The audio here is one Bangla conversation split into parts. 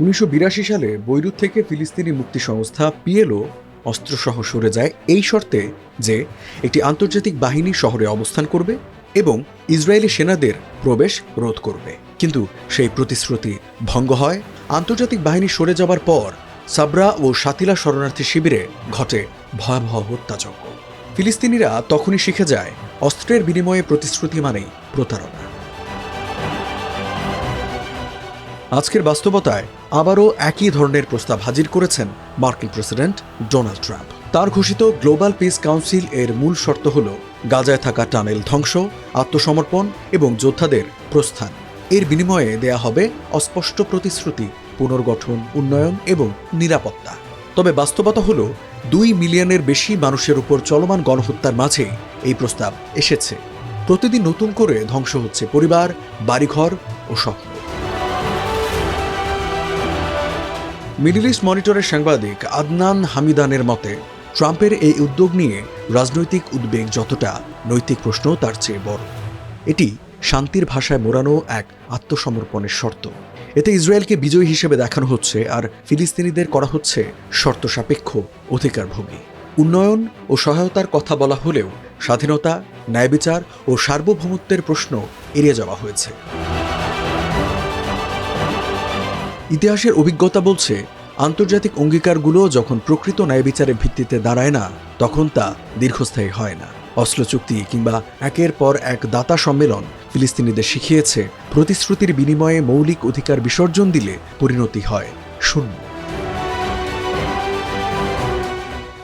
উনিশশো বিরাশি সালে বৈরুত থেকে ফিলিস্তিনি মুক্তি সংস্থা পিএলও অস্ত্রসহ সরে যায় এই শর্তে যে একটি আন্তর্জাতিক বাহিনী শহরে অবস্থান করবে এবং ইসরায়েলি সেনাদের প্রবেশ রোধ করবে। কিন্তু সেই প্রতিশ্রুতি ভঙ্গ হয়। আন্তর্জাতিক বাহিনী সরে যাবার পর সাবরা ও সাতিলা শরণার্থী শিবিরে ঘটে ভয়াবহ হত্যাযজ্ঞ। ফিলিস্তিনিরা তখনই শিখে যায়, অস্ত্রের বিনিময়ে প্রতিশ্রুতি মানেই প্রতারণা। আজকের বাস্তবতায় আবারও একই ধরনের প্রস্তাব হাজির করেছেন মার্কিন প্রেসিডেন্ট ডোনাল্ড ট্রাম্প। তার ঘোষিত গ্লোবাল পিস কাউন্সিল এর মূল শর্ত হল গাজায় থাকা টানেল ধ্বংস, আত্মসমর্পণ এবং যোদ্ধাদের প্রস্থান। এর বিনিময়ে দেয়া হবে অস্পষ্ট প্রতিশ্রুতি, পুনর্গঠন, উন্নয়ন এবং নিরাপত্তা। তবে বাস্তবতা হল দুই মিলিয়নের বেশি মানুষের উপর চলমান গণহত্যার মাঝে এই প্রস্তাব এসেছে। প্রতিদিন নতুন করে ধ্বংস হচ্ছে পরিবার, বাড়িঘর ও স্বপ্ন মিডল ইস্ট মনিটরের সাংবাদিক আদনান হামিদানের মতে, ট্রাম্পের এই উদ্যোগ নিয়ে রাজনৈতিক উদ্বেগ যতটা নৈতিক প্রশ্ন, তার চেয়ে বড়। এটি শান্তির ভাষায় মোড়ানো এক আত্মসমর্পণের শর্ত। এতে ইসরায়েলকে বিজয়ী হিসেবে দেখানো হচ্ছে আর ফিলিস্তিনিদের করা হচ্ছে শর্ত সাপেক্ষ অধিকারভোগী। উন্নয়ন ও সহায়তার কথা বলা হলেও স্বাধীনতা, ন্যায়বিচার ও সার্বভৌমত্বের প্রশ্ন এড়িয়ে যাওয়া হয়েছে। ইতিহাসের অভিজ্ঞতা বলছে, আন্তর্জাতিক অঙ্গীকারগুলো যখন প্রকৃত ন্যায় ন্যায়বিচারের ভিত্তিতে দাঁড়ায় না, তখন তা দীর্ঘস্থায়ী হয় না। অস্ত্র চুক্তি কিংবা একের পর এক দাতা সম্মেলন ফিলিস্তিনিদের শিখিয়েছে, প্রতিশ্রুতির বিনিময়ে মৌলিক অধিকার বিসর্জন দিলে পরিণতি হয় শূন্য।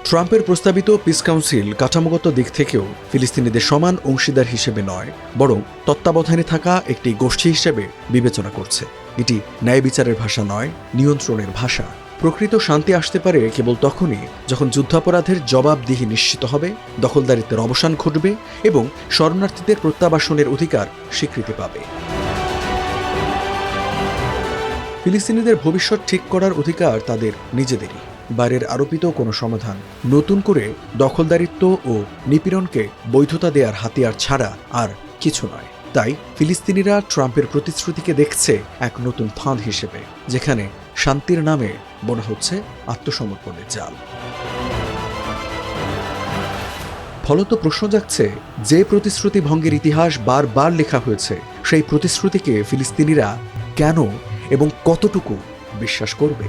ট্রাম্পের প্রস্তাবিত পিস কাউন্সিল কাঠামোগত দিক থেকেও ফিলিস্তিনিদের সমান অংশীদার হিসেবে নয়, বরং তত্ত্বাবধানে থাকা একটি গোষ্ঠী হিসেবে বিবেচনা করছে। এটি ন্যায় বিচারের ভাষা নয়, নিয়ন্ত্রণের ভাষা। প্রকৃত শান্তি আসতে পারে কেবল তখনই যখন যুদ্ধাপরাধের জবাবদিহি নিশ্চিত হবে, দখলদারিত্বের অবসান ঘটবে এবং শরণার্থীদের প্রত্যাবাসনের অধিকার স্বীকৃতি পাবে। ফিলিস্তিনিদের ভবিষ্যৎ ঠিক করার অধিকার তাদের নিজেদেরই। বাইরের আরোপিত কোনো সমাধান নতুন করে দখলদারিত্ব ও নিপীড়নকে বৈধতা দেওয়ার হাতিয়ার ছাড়া আর কিছু নয়। তাই ফিলিস্তিনিরা ট্রাম্পের প্রতিশ্রুতিকে দেখছে এক নতুন ফাঁদ হিসেবে, যেখানে শান্তির নামে বোনা হচ্ছে আত্মসমর্পণের জাল। ফলত প্রশ্ন জাগছে, যে প্রতিশ্রুতি ভঙ্গের ইতিহাস বারবার লেখা হয়েছে, সেই প্রতিশ্রুতিকে ফিলিস্তিনিরা কেন এবং কতটুকু বিশ্বাস করবে?